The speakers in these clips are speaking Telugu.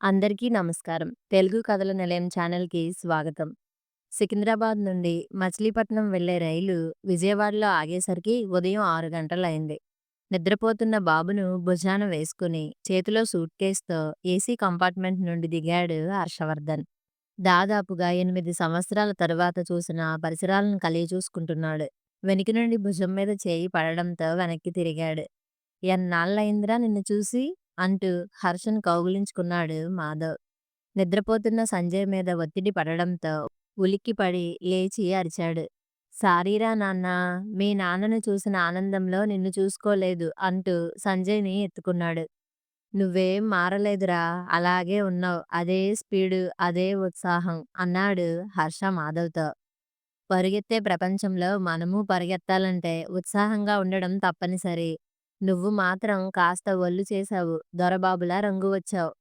అందరికీ నమస్కారం. తెలుగు కథల నిలయం ఛానల్‌కి స్వాగతం. సికింద్రాబాద్ నుండి మచిలీపట్నం వెళ్ళే రైలు విజయవాడలో ఆగేసరికి ఉదయం ఆరు గంటలయింది. నిద్రపోతున్న బాబును భుజాన వేసుకుని, చేతిలో సూట్ కేసుతో ఏసీ కంపార్ట్‌మెంట్ నుండి దిగాడు హర్షవర్ధన్. దాదాపుగా ఎనిమిది సంవత్సరాల తరువాత చూసిన పరిసరాలను కలిగి చూసుకుంటున్నాడు వెనుక నుండి భుజం మీద చేయి పడడంతో వెనక్కి తిరిగాడు. ఎన్నాళ్ళయిందిరా నిన్ను చూసి? అంటూ హర్షను కౌగిలించుకున్నాడు మాధవ్. నిద్రపోతున్న సంజయ్ మీద ఒత్తిడి పడడంతో ఉలిక్కిపడి లేచి అరిచాడు. సారీరా నాన్నా! మీ నాన్నను చూసిన ఆనందంలో నిన్ను చూసుకోలేదు అంటూ సంజయ్‌ని ఎత్తుకున్నాడు. నువ్వేం మారలేదురా! అలాగే ఉన్నావు అదే స్పీడు, అదే ఉత్సాహం అన్నాడు హర్ష మాధవ్‌తో. పరుగెత్తే ప్రపంచంలో మనము పరిగెత్తాలంటే ఉత్సాహంగా ఉండడం తప్పనిసరి. నువ్వు మాత్రం కాస్త ఒళ్ళు చేశావు. దొరబాబులా రంగు వచ్చావు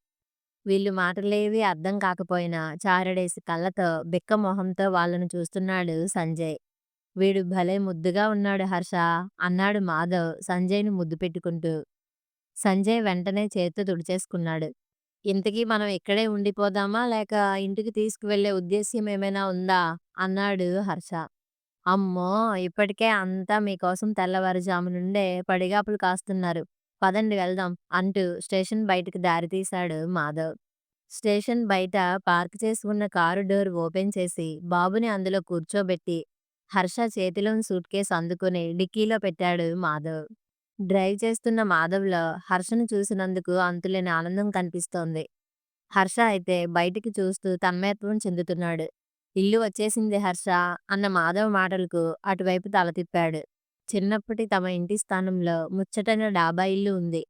వీళ్ళు మాటలేవి అర్థం కాకపోయినా చారడేసి కళ్ళతో బిక్క మొహంతో వాళ్ళను చూస్తున్నాడు సంజయ్. వీడు భలే ముద్దుగా ఉన్నాడు హర్ష అన్నాడు మాధవ్ సంజయ్ను ముద్దు పెట్టుకుంటూ. సంజయ్ వెంటనే చేత్తో తుడిచేసుకున్నాడు. ఇంతకీ మనం ఇక్కడే ఉండిపోదామా? లేక ఇంటికి తీసుకువెళ్ళే ఉద్దేశ్యం ఏమైనా ఉందా? అన్నాడు హర్ష. అమ్మో! ఇప్పటికే అంతా మీకోసం తెల్లవారుజాము నుండే పడిగాపులు కాస్తున్నారు. పదండి వెళ్దాం అంటూ స్టేషన్ బయటకు దారితీశాడు మాధవ్. స్టేషన్ బయట పార్క్ చేసి ఉన్న కారు డోర్ ఓపెన్ చేసి బాబుని అందులో కూర్చోబెట్టి హర్ష చేతిలోని సూట్‌కేస్ అందుకుని డిక్కీలో పెట్టాడు మాధవ్. డ్రైవ్ చేస్తున్న మాధవ్‌లో హర్షను చూసినందుకు అంతులేని ఆనందం కనిపిస్తోంది. హర్ష అయితే బయటికి చూస్తూ తన్మయత్వం చెందుతున్నాడు. ఇల్లు వచ్చేసింది హర్ష అన్న మాధవ్ మాటలకు అటువైపు తల తిప్పాడు. చిన్నప్పటి తమ ఇంటి స్థానంలో ముచ్చటైన డాబా ఇల్లు ఉంది.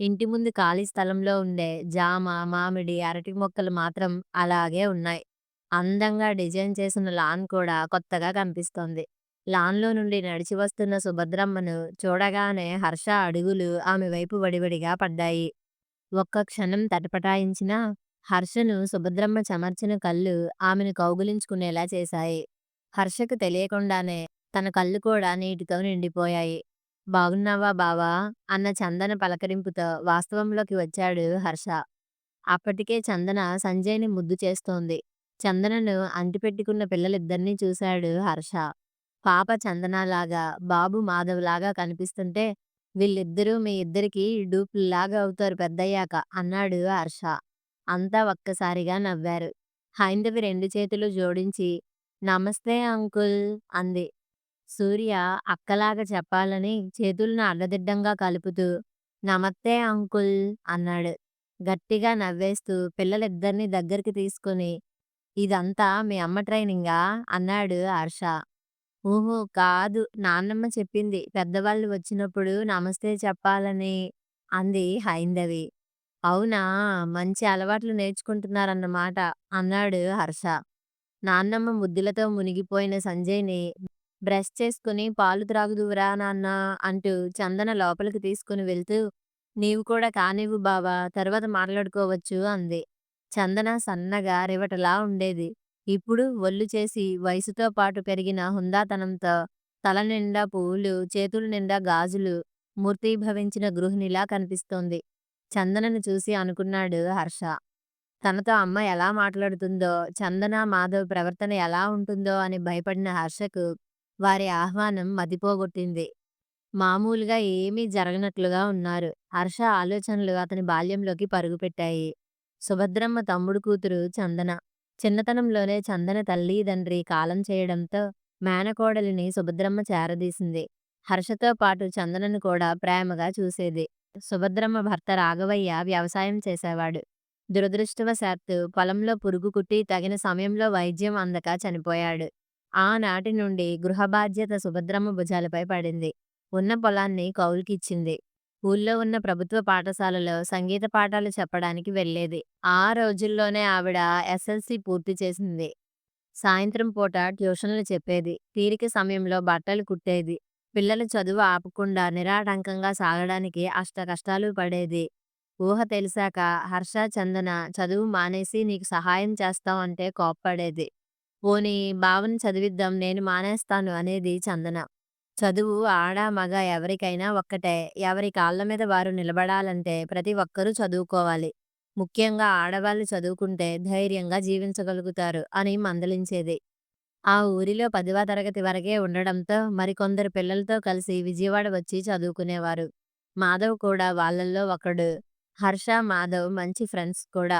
ఇంటి ముందు ఖాళీ స్థలంలో ఉండే జామ, మామిడి, అరటి మొక్కలు మాత్రం అలాగే ఉన్నాయి. అందంగా డిజైన్ చేసిన లాన్ కూడా కొత్తగా కనిపిస్తోంది. లాన్‌లో నుండి నడిచి వస్తున్న సుభద్రమ్మను చూడగానే హర్ష అడుగులు ఆమె వైపు వడివడిగా పడ్డాయి. ఒక్క క్షణం తటపటాయించినా హర్షను సుభద్రమ్మ చెమర్చిన కళ్ళు ఆమెను కౌగులించుకునేలా చేశాయి. హర్షకు తెలియకుండానే తన కళ్ళు కూడా నీటితో నిండిపోయాయి. బాగున్నావా బావా? అన్న చందన పలకరింపుతో వాస్తవంలోకి వచ్చాడు హర్ష. అప్పటికే చందన సంజయ్‌ని ముద్దు చేస్తోంది. చందనను అంటిపెట్టుకున్న పిల్లలిద్దర్నీ చూశాడు హర్ష. పాప చందనలాగా, బాబు మాధవ్‌లాగా కనిపిస్తుంటే వీళ్ళిద్దరూ మీ ఇద్దరికీ డూపుల్లాగా అవుతారు పెద్దయ్యాక అన్నాడు హర్ష. అంతా ఒక్కసారిగా నవ్వారు. హైందవి రెండు చేతులు జోడించి నమస్తే అంకుల్ అంది. సూర్య అక్కలాగా చెప్పాలని చేతుల్ని అడ్డదిడ్డంగా కలుపుతూ నమస్తే అంకుల్ అన్నాడు. గట్టిగా నవ్వేస్తూ పిల్లలిద్దర్నీ దగ్గరికి తీసుకుని ఇదంతా మీ అమ్మ ట్రైనింగా? అన్నాడు హర్ష. ఊహూ కాదు నాన్నమ్మ చెప్పింది పెద్దవాళ్ళు వచ్చినప్పుడు నమస్తే చెప్పాలని అంది హైందవి. అవునా! మంచి అలవాట్లు నేర్చుకుంటున్నారన్నమాట అన్నాడు హర్ష. నాన్నమ్మ ముద్దులతో మునిగిపోయిన సంజయ్‌ని బ్రష్ చేసుకుని పాలు త్రాగుదువురా నాన్నా అంటూ చందన లోపలికి తీసుకుని వెళ్తూ నీవు కూడా కానివ్వు బావా! తర్వాత మాట్లాడుకోవచ్చు అంది. చందన సన్నగా రివటలా ఉండేది. ఇప్పుడు ఒళ్ళు చేసి వయసుతో పాటు పెరిగిన హుందాతనంతో తల నిండా పువ్వులు, చేతుల నిండా గాజులు మూర్తీభవించిన గృహిణిలా కనిపిస్తోంది. చందనను చూసి అనుకున్నాడు హర్ష. తనతో అమ్మ ఎలా మాట్లాడుతుందో, చందన, మాధవ్ ప్రవర్తన ఎలా ఉంటుందో అని భయపడిన హర్షకు వారి ఆహ్వానం మతిపోగొట్టింది. మామూలుగా ఏమీ జరగనట్లుగా ఉన్నారు. హర్ష ఆలోచనలు అతని బాల్యంలోకి పరుగుపెట్టాయి. సుభద్రమ్మ తమ్ముడు కూతురు చందన. చిన్నతనంలోనే చందన తల్లి తండ్రి కాలం చేయడంతో మేనకోడలిని సుభద్రమ్మ చేరదీసింది. హర్షతో పాటు చందనను కూడా ప్రేమగా చూసేది. సుభద్రమ్మ భర్త రాఘవయ్య వ్యవసాయం చేసేవాడు. దురదృష్టవశాత్తు పొలంలో పురుగు కుట్టి తగిన సమయంలో వైద్యం అందక చనిపోయాడు. ఆనాటి నుండి గృహ బాధ్యత సుభద్రమ్మ భుజాలపై పడింది. ఉన్న పొలాన్ని కౌలుకిచ్చింది. ఊళ్ళో ఉన్న ప్రభుత్వ పాఠశాలలో సంగీత పాఠాలు చెప్పడానికి వెళ్ళేది. ఆ రోజుల్లోనే ఆవిడ ఎస్ఎల్సి పూర్తి చేసింది. సాయంత్రం పూట ట్యూషన్లు చెప్పేది. తీరిక సమయంలో బట్టలు కుట్టేది. పిల్లల చదువు ఆపకుండా నిరాటంకంగా సాగడానికి అష్ట కష్టాలు పడేది. ఊహ తెలిసాక హర్ష, చందన చదువు మానేసి నీకు సహాయం చేస్తాం అంటే కోప్పడేది. పోనీ బావని చదివిద్దాం నేను మానేస్తాను అనేది చందన. చదువు ఆడ, మగ ఎవరికైనా ఒక్కటే. ఎవరి కాళ్ళ మీద వారు నిలబడాలంటే ప్రతి ఒక్కరూ చదువుకోవాలి. ముఖ్యంగా ఆడవాళ్ళు చదువుకుంటే ధైర్యంగా జీవించగలుగుతారు అని మందలించేది. ఆ ఊరిలో పదివ తరగతి వరకే ఉండడంతో మరికొందరు పిల్లలతో కలిసి విజయవాడ వచ్చి చదువుకునేవారు. మాధవ్ కూడా వాళ్ళల్లో ఒకడు. హర్ష, మాధవ్ మంచి ఫ్రెండ్స్ కూడా.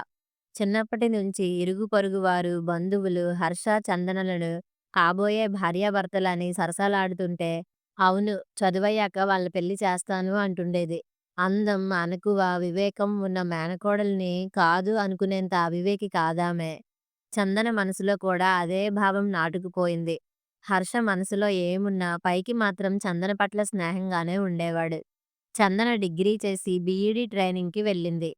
చిన్నప్పటి నుంచి ఇరుగు పొరుగు వారు, బంధువులు హర్ష, చందనలను కాబోయే భార్యాభర్తలని సరసాలాడుతుంటే, అవును చదువయ్యాక వాళ్ళ పెళ్ళి చేస్తాను అంటుండేది. అందం, అణకువ, వివేకం ఉన్న మేనకోడల్ని కాదు అనుకునేంత అవివేకి కాదామె. చందన మనసులో కూడా అదే భావం నాటుకుపోయింది. హర్ష మనసులో ఏమున్నా పైకి మాత్రం చందన పట్ల స్నేహంగానే ఉండేవాడు. చందన డిగ్రీ చేసి బీఈడి ట్రైనింగ్‌కి వెళ్ళింది.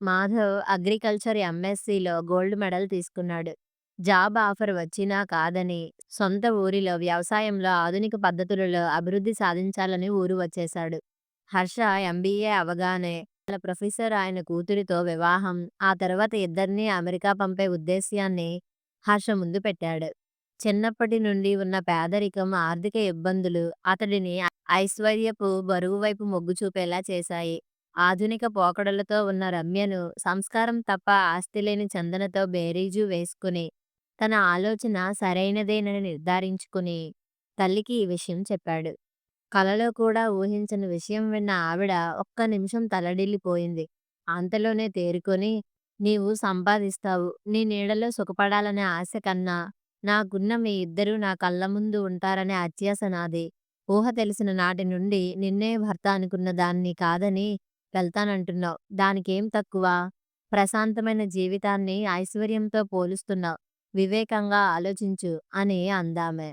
మాధవ్ అగ్రికల్చర్ ఎంఎస్సిలో గోల్డ్ మెడల్ తీసుకున్నాడు. జాబ్ ఆఫర్ వచ్చినా కాదని సొంత ఊరిలో వ్యవసాయంలో ఆధునిక పద్ధతులలో అభివృద్ధి సాధించాలని ఊరు వచ్చేశాడు. హర్ష ఎంబీఏ అవగానే వాళ్ళ ప్రొఫెసర్ ఆయన కూతురితో వివాహం, ఆ తర్వాత ఇద్దరినీ అమెరికా పంపే ఉద్దేశ్యాన్ని హర్ష ముందు పెట్టాడు. చిన్నప్పటి నుండి ఉన్న పేదరికం, ఆర్థిక ఇబ్బందులు అతడిని ఐశ్వర్యపు బరువు వైపు మొగ్గు చూపేలా చేశాయి. ఆధునిక పోకడలతో ఉన్న రమ్యను సంస్కారం తప్ప ఆస్తి లేని చందనతో బేరీజు వేసుకుని, తన ఆలోచన సరైనదేనని నిర్ధారించుకుని తల్లికి ఈ విషయం చెప్పాడు. కలలో కూడా ఊహించని విషయం విన్న ఆవిడ ఒక్క నిమిషం తలడిల్లిపోయింది. అంతలోనే తేరుకొని, నీవు సంపాదిస్తావు. నీ నీడలో సుఖపడాలనే ఆశ కన్నా, నాకున్న మీ ఇద్దరూ నా కళ్ళ ముందు ఉంటారనే అత్యాశ నాది. ఊహ తెలిసిన నాటి నుండి నిన్నే భర్త అనుకున్న దాన్ని కాదని వెళ్తానంటున్నావు. దానికేం తక్కువ? ప్రశాంతమైన జీవితాన్ని ఐశ్వర్యంతో పోలుస్తున్నావు. వివేకంగా ఆలోచించు అని అందామె.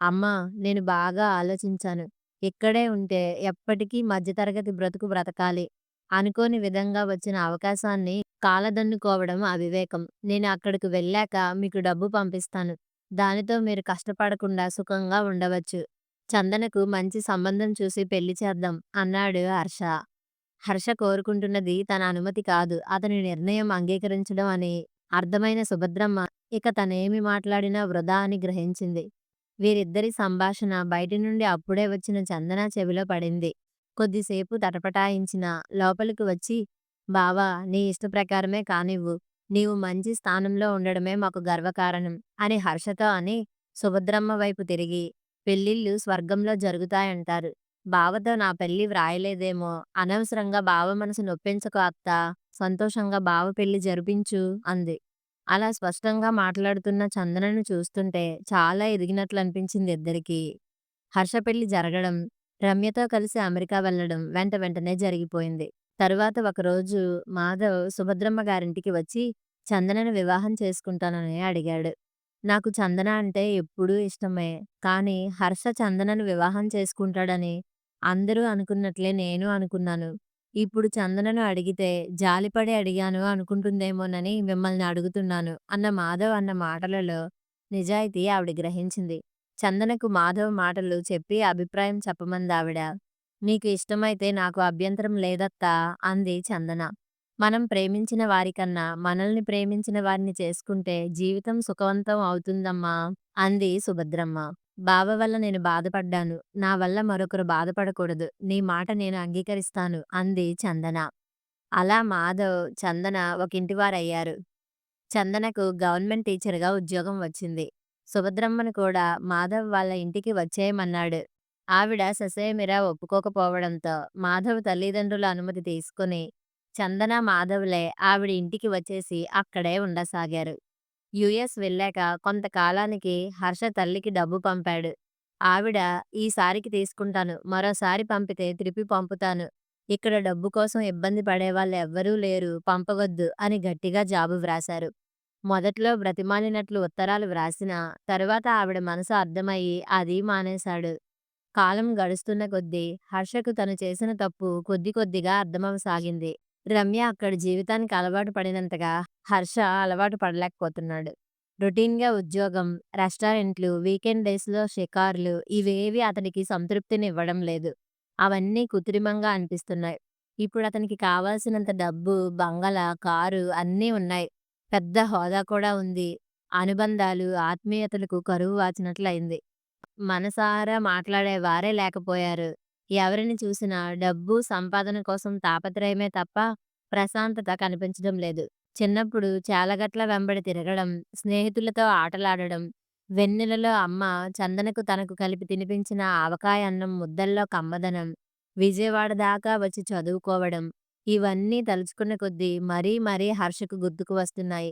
అమ్మా! నేను బాగా ఆలోచించాను. ఇక్కడే ఉంటే ఎప్పటికీ మధ్యతరగతి బ్రతుకు బ్రతకాలి. అనుకోని విధంగా వచ్చిన అవకాశాన్ని కాలదన్నుకోవడం అవివేకం. నేను అక్కడకు వెళ్ళాక మీకు డబ్బు పంపిస్తాను. దానితో మీరు కష్టపడకుండా సుఖంగా ఉండవచ్చు. చందనకు మంచి సంబంధం చూసి పెళ్ళి చేద్దాం అన్నాడు హర్ష. హర్ష కోరుకుంటున్నది తన అనుమతి కాదు, అతని నిర్ణయం అంగీకరించడం అని అర్థమైన సుభద్రమ్మ ఇక తనేమి మాట్లాడినా వృధా అని గ్రహించింది. వీరిద్దరి సంభాషణ బయటి నుండి అప్పుడే వచ్చిన చందన చెవిలో పడింది. కొద్దిసేపు తటపటాయించిన లోపలికి వచ్చి బావా! నీ ఇష్టప్రకారమే కానివ్వు. నీవు మంచి స్థానంలో ఉండడమే మాకు గర్వకారణం అని హర్షతో అని సుభద్రమ్మ వైపు తిరిగి పెళ్ళిళ్ళు స్వర్గంలో జరుగుతాయంటారు. బావతో నా పెళ్ళి వ్రాయలేదేమో అనవసరంగా బావ మనసు నొప్పించకు అత్తా! సంతోషంగా బావ పెళ్ళి జరిపించు అంది. అలా స్పష్టంగా మాట్లాడుతున్న చందనను చూస్తుంటే చాలా ఎదిగినట్లు అనిపించింది ఇద్దరికీ. హర్ష పెళ్ళి జరగడం, రమ్యతో కలిసి అమెరికా వెళ్ళడం వెంట వెంటనే జరిగిపోయింది. తరువాత ఒకరోజు మాధవ్ సుభద్రమ్మ గారింటికి వచ్చి చందనను వివాహం చేసుకుంటానని అడిగాడు. నాకు చందన అంటే ఎప్పుడూ ఇష్టమే. కానీ హర్ష చందనను వివాహం చేసుకుంటాడని అందరూ అనుకున్నట్లే నేను అనుకున్నాను. ఇప్పుడు చందనను అడిగితే జాలిపడి అడిగాను అనుకుంటుందేమోనని మిమ్మల్ని అడుగుతున్నాను అన్న మాధవ్ అన్న మాటలలో నిజాయితీ ఆవిడ గ్రహించింది. చందనకు మాధవ్ మాటలు చెప్పి అభిప్రాయం చెప్పమందావిడ. నీకు ఇష్టమైతే నాకు అభ్యంతరం లేదత్తా అంది చందన. మనం ప్రేమించిన వారికన్నా మనల్ని ప్రేమించిన వారిని చేసుకుంటే జీవితం సుఖవంతం అవుతుందమ్మా అంది సుభద్రమ్మ. బావ వల్ల నేను బాధపడ్డాను. నా వల్ల మరొకరు బాధపడకూడదు. నీ మాట నేను అంగీకరిస్తాను అంది చందన. అలా మాధవ్, చందన ఒకింటివారయ్యారు. చందనకు గవర్నమెంట్ టీచర్‌గా ఉద్యోగం వచ్చింది. సుభద్రమ్మను కూడా మాధవ్ వాళ్ళ ఇంటికి వచ్చేయమన్నాడు. ఆవిడ ససేమిరా ఒప్పుకోకపోవడంతో మాధవ్ తల్లిదండ్రుల అనుమతి తీసుకుని చందన, మాధవ్‌లే ఆవిడ ఇంటికి వచ్చేసి అక్కడే ఉండసాగారు. యుఎస్ వెళ్ళాక కొంతకాలానికి హర్ష తల్లికి డబ్బు పంపాడు. ఆవిడ ఈసారికి తీసుకుంటాను. మరోసారి పంపితే తిరిపి పంపుతాను. ఇక్కడ డబ్బు కోసం ఇబ్బంది పడేవాళ్ళెవ్వరూ లేరు పంపవద్దు అని గట్టిగా జాబు వ్రాశారు. మొదట్లో బ్రతిమాలినట్లు ఉత్తరాలు వ్రాసినా తరువాత ఆవిడ మనసు అర్థమయ్యి అదీ మానేశాడు. కాలం గడుస్తున్న కొద్దీ హర్షకు తను చేసిన తప్పు కొద్ది కొద్దిగా అర్థమవసాగింది. రమ్య అక్కడ జీవితానికి అలవాటు పడినంతగా హర్ష అలవాటు పడలేకపోతున్నాడు. రొటీన్‌గా ఉద్యోగం, రెస్టారెంట్లు, వీకెండ్ డేస్‌లో షికార్లు ఇవేవి అతనికి సంతృప్తినివ్వడం లేదు. అవన్నీ కృత్రిమంగా అనిపిస్తున్నాయి. ఇప్పుడు అతనికి కావాల్సినంత డబ్బు, బంగళా, కారు అన్నీ ఉన్నాయి. పెద్ద హోదా కూడా ఉంది. అనుబంధాలు, ఆత్మీయతలకు కరువు వాచినట్లయింది. మనసారా మాట్లాడేవారే లేకపోయారు. ఎవరిని చూసినా డబ్బు, సంపాదన కోసం తాపత్రయమే తప్ప ప్రశాంతత కనిపించడం లేదు. చిన్నప్పుడు చాలగట్ల వెంబడి తిరగడం, స్నేహితులతో ఆటలాడడం, వెన్నెలలో అమ్మ చందనకు తనకు కలిపి తినిపించిన ఆవకాయ అన్నం ముద్దల్లో కమ్మదనం, విజయవాడ దాకా వచ్చి చదువుకోవడం, ఇవన్నీ తలుచుకున్న కొద్దీ మరీ మరీ హర్షకు గుర్తుకు వస్తున్నాయి.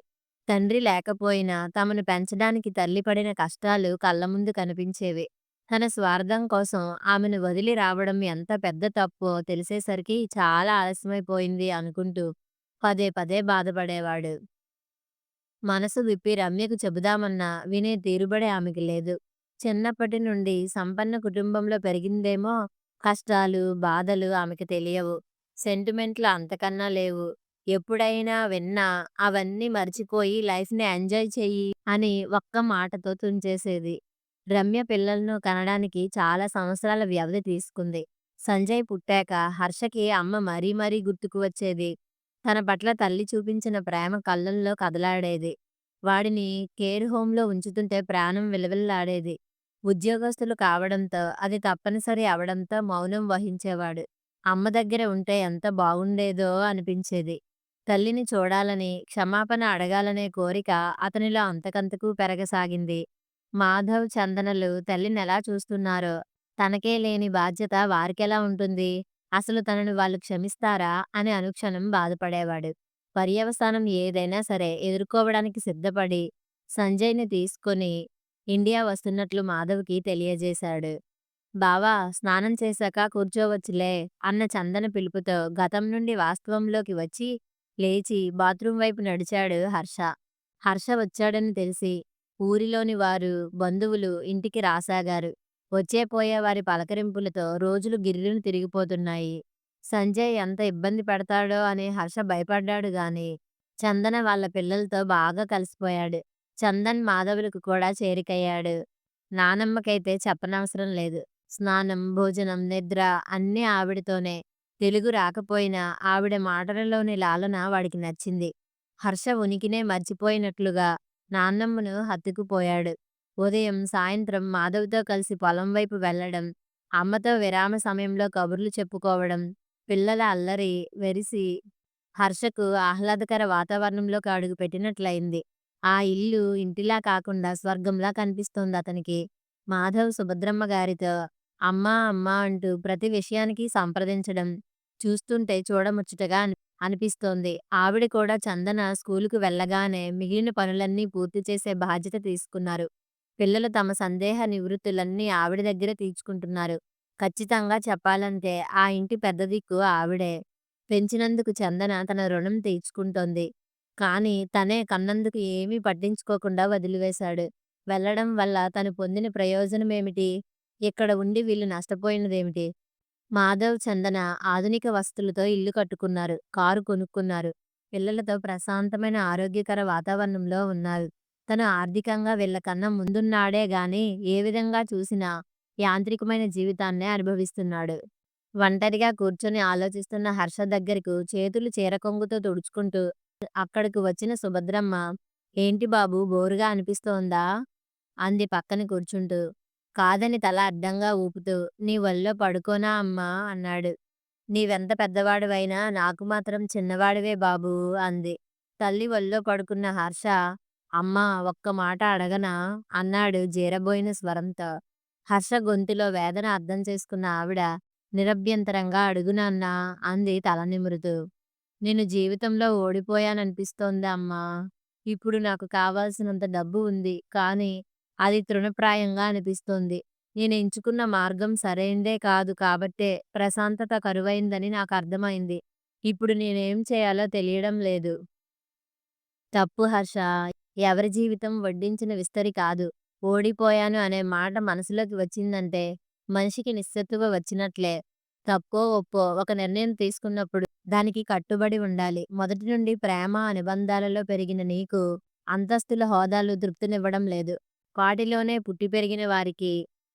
తండ్రి లేకపోయినా తమను పెంచడానికి తల్లి పడిన కష్టాలు కళ్ళముందు కనిపించేవి. తన స్వార్థం కోసం ఆమెను వదిలి రావడం ఎంత పెద్ద తప్పో తెలిసేసరికి చాలా ఆలస్యమైపోయింది అనుకుంటూ పదే పదే బాధపడేవాడు. మనసు విప్పి రమ్యకు చెబుదామన్నా వినే తీరుబడి ఆమెకి లేదు. చిన్నప్పటి నుండి సంపన్న కుటుంబంలో పెరిగిందేమో కష్టాలు, బాధలు ఆమెకి తెలియవు. సెంటిమెంట్లు అంతకన్నా లేవు. ఎప్పుడైనా విన్నా అవన్నీ మర్చిపోయి లైఫ్‌ని ఎంజాయ్ చెయ్యి అని ఒక్క మాటతో తుంచేసేది. రమ్య పిల్లలను కనడానికి చాలా సంవత్సరాల వ్యవధి తీసుకుంది. సంజయ్ పుట్టాక హర్షకి అమ్మ మరీ మరీ గుర్తుకు వచ్చేది. తన పట్ల తల్లి చూపించిన ప్రేమ కళ్ళల్లో కదలాడేది. వాడిని కేర్ హోంలో ఉంచుతుంటే ప్రాణం విలవిల్లాడేది. ఉద్యోగస్తులు కావడంతో, అది తప్పనిసరి అవడంతో మౌనం వహించేవాడు. అమ్మ దగ్గర ఉంటే ఎంత బాగుండేదో అనిపించేది. తల్లిని చూడాలని, క్షమాపణ అడగాలనే కోరిక అతనిలో అంతకంతకూ పెరగసాగింది. మాధవ్, చందనలు తల్లినెలా చూస్తున్నారో, తనకే లేని బాధ్యత వారికెలా ఉంటుంది? అసలు తనను వాళ్ళు క్షమిస్తారా? అని అనుక్షణం బాధపడేవాడు. పర్యవసానం ఏదైనా సరే ఎదుర్కోవడానికి సిద్ధపడి, సంజయ్‌ని తీసుకొని ఇండియా వస్తున్నట్లు మాధవ్‌కి తెలియజేశాడు. బావా! స్నానం చేశాక కూర్చోవచ్చులే అన్న చందన పిలుపుతో గతం నుండి వాస్తవంలోకి వచ్చి, లేచి బాత్రూం వైపు నడిచాడు హర్ష. హర్ష వచ్చాడని తెలిసి ఊరిలోని వారు, బంధువులు ఇంటికి రాసాగారు. వచ్చే పోయే వారి పలకరింపులతో రోజులు గిర్రున తిరిగిపోతున్నాయి. సంజయ్ ఎంత ఇబ్బంది పెడతాడో అని హర్ష భయపడ్డాడు గాని, చందన వాళ్ళ పిల్లలతో బాగా కలిసిపోయాడు. చందన్, మాధవులకు కూడా చేరికయ్యాడు. నానమ్మకైతే చెప్పనవసరం లేదు. స్నానం, భోజనం, నిద్ర అన్నీ ఆవిడతోనే. తెలుగు రాకపోయినా ఆవిడ మాటలలోని లాలన వాడికి నచ్చింది. హర్ష ఉనికినే మర్చిపోయినట్లుగా నాన్నమ్మను హత్తుకుపోయాడు. ఉదయం, సాయంత్రం మాధవ్‌తో కలిసి పొలం వైపు వెళ్ళడం, అమ్మతో విరామ సమయంలో కబుర్లు చెప్పుకోవడం, పిల్లల అల్లరి, వెరిసి హర్షకు ఆహ్లాదకర వాతావరణంలోకి అడుగుపెట్టినట్లయింది. ఆ ఇల్లు ఇంటిలా కాకుండా స్వర్గంలా కనిపిస్తోందతనికి. మాధవ్ సుభద్రమ్మ గారితో అమ్మా! అమ్మా! అంటూ ప్రతి విషయానికి సంప్రదించడం చూస్తుంటే చూడముచ్చటగా అనిపిస్తోంది. ఆవిడ కూడా చందన స్కూలుకు వెళ్ళగానే మిగిలిన పనులన్నీ పూర్తి చేసే బాధ్యత తీసుకున్నారు. పిల్లలు తమ సందేహ నివృత్తులన్నీ ఆవిడ దగ్గర తీర్చుకుంటున్నారు. ఖచ్చితంగా చెప్పాలంటే ఆ ఇంటి పెద్ద దిక్కు ఆవిడే. పెంచినందుకు చందన తన రుణం తీర్చుకుంటోంది. కానీ తనే కన్నందుకు ఏమీ పట్టించుకోకుండా వదిలివేశాడు. వెళ్ళడం వల్ల తను పొందిన ప్రయోజనమేమిటి? ఇక్కడ ఉండి వీళ్ళు నష్టపోయినదేమిటి? మాధవ్, చందన ఆధునిక వసతులతో ఇల్లు కట్టుకున్నారు. కారు కొనుక్కున్నారు. పిల్లలతో ప్రశాంతమైన ఆరోగ్యకర వాతావరణంలో ఉన్నారు. తను ఆర్థికంగా వీళ్ళకన్నా ముందున్నాడే గానీ ఏ విధంగా చూసినా యాంత్రికమైన జీవితాన్నే అనుభవిస్తున్నాడు. ఒంటరిగా కూర్చొని ఆలోచిస్తున్న హర్ష దగ్గరకు చేతులు చీరకొంగుతో తుడుచుకుంటూ అక్కడకు వచ్చిన సుభద్రమ్మ ఏంటి బాబూ బోరుగా అనిపిస్తోందా? అంది పక్కన కూర్చుంటూ. కాదని తల అడ్డంగా ఊపుతూ నీ ఒళ్ళో పడుకోనా అమ్మా? అన్నాడు. నీవెంత పెద్దవాడివైనా నాకు మాత్రం చిన్నవాడివే బాబూ అంది. తల్లి ఒళ్ళో పడుకున్న హర్ష అమ్మా! ఒక్క మాట అడగనా? అన్నాడు జీరబోయిన స్వరంతో. హర్ష గొంతులో వేదన అర్థం చేసుకున్న ఆవిడ నిరభ్యంతరంగా అడుగు నాన్నా అంది తల నిమురుతూ. నేను జీవితంలో ఓడిపోయాననిపిస్తోంది అమ్మా! ఇప్పుడు నాకు కావాల్సినంత డబ్బు ఉంది. కానీ అది తృణప్రాయంగా అనిపిస్తోంది. నేను ఎంచుకున్న మార్గం సరైందే కాదు కాబట్టే ప్రశాంతత కరువైందని నాకు అర్థమైంది ఇప్పుడు నేనేం చేయాలో తెలియడం లేదు. తప్పు హర్ష! ఎవరి జీవితం వడ్డించిన విస్తరి కాదు. ఓడిపోయాను అనే మాట మనసులోకి వచ్చిందంటే మనిషికి నిస్సత్తువ వచ్చినట్లే. తప్పో ఒప్పో ఒక నిర్ణయం తీసుకున్నప్పుడు దానికి కట్టుబడి ఉండాలి. మొదటి నుండి ప్రేమ, అనుబంధాలలో పెరిగిన నీకు అంతస్తుల హోదాలు తృప్తినివ్వడం లేదు. వాటిలోనే పుట్టి పెరిగిన వారికి,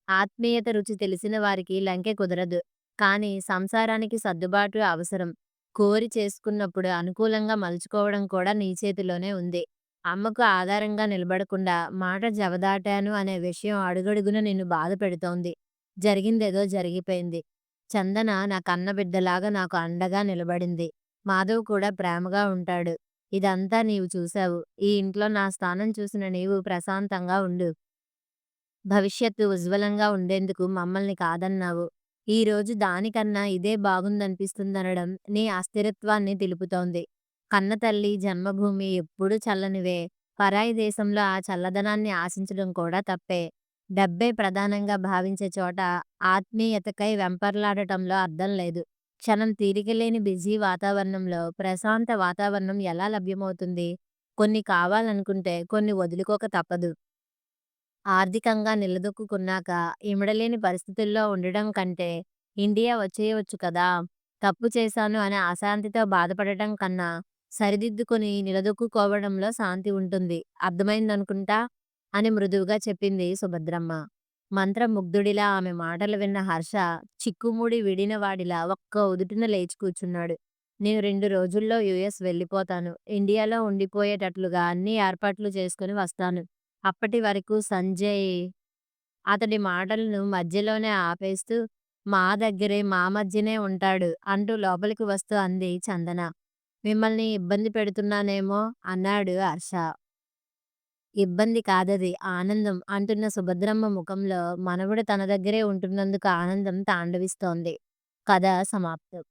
ఆత్మీయత రుచి తెలిసిన వారికి లంకె కుదరదు. కానీ సంసారానికి సర్దుబాటు అవసరం. కోరి చేసుకున్నప్పుడు అనుకూలంగా మలుచుకోవడం కూడా నీ చేతిలోనే ఉంది. అమ్మకు ఆధారంగా నిలబడకుండా మాట జవదాటాను అనే విషయం అడుగడుగున నిన్ను బాధపెడుతోంది. జరిగిందేదో జరిగిపోయింది. చందన నా కన్నబిడ్డలాగా నాకు అండగా నిలబడింది. మాధవ్ కూడా ప్రేమగా ఉంటాడు. ఇదంతా నీవు చూశావు. ఈ ఇంట్లో నా స్థానం చూసిన నీవు ప్రశాంతంగా ఉండు. భవిష్యత్తు ఉజ్వలంగా ఉండేందుకు మమ్మల్ని కాదన్నావు. ఈ రోజు దానికన్నా ఇదే బాగుందనిపిస్తుందనడం నీ అస్థిరత్వాన్ని తెలుపుతోంది. కన్నతల్లి జన్మభూమి ఎప్పుడూ చల్లనివే. పరాయి దేశంలో ఆ చల్లదనాన్ని ఆశించడం కూడా తప్పే. డబ్బే ప్రధానంగా భావించే చోట ఆత్మీయతకై వెంపర్లాడటంలో అర్థం లేదు. క్షణం తీరికలేని బిజీ వాతావరణంలో ప్రశాంత వాతావరణం ఎలా లభ్యమవుతుంది? కొన్ని కావాలనుకుంటే కొన్ని వదులుకోక తప్పదు. ఆర్థికంగా నిలదొక్కుకున్నాక ఇమడలేని పరిస్థితుల్లో ఉండడం కంటే ఇండియా వచ్చేయవచ్చు కదా! తప్పు చేశాను అనే అశాంతితో బాధపడటం కన్నా సరిదిద్దుకొని నిలదొక్కుకోవడంలో శాంతి ఉంటుంది. అర్థమైందనుకుంటా అని మృదువుగా చెప్పింది సుభద్రమ్మ. మంత్రముగ్ధుడిలా ఆమె మాటలు విన్న హర్ష చిక్కుముడి విడినవాడిలా ఒక్క ఉదుటున లేచి కూర్చున్నాడు. నేను రెండు రోజుల్లో యూఎస్ వెళ్ళిపోతాను. ఇండియాలో ఉండిపోయేటట్లుగా అన్ని ఏర్పాట్లు చేసుకుని వస్తాను. అప్పటి వరకు సంజయ్ అతడి మాటలను మధ్యలోనే ఆపేస్తూ మా దగ్గరే మా మధ్యనే ఉంటాడు అంటూ లోపలికి వస్తూ అంది చందన. మిమ్మల్ని ఇబ్బంది పెడుతున్నానేమో అన్నాడు హర్ష. ఇబ్బంది కాదది ఆనందం అంటున్న సుభద్రమ్మ ముఖంలో మనవడు తన దగ్గరే ఉంటున్నందుకు ఆనందం తాండవిస్తోంది. కథ సమాప్తం.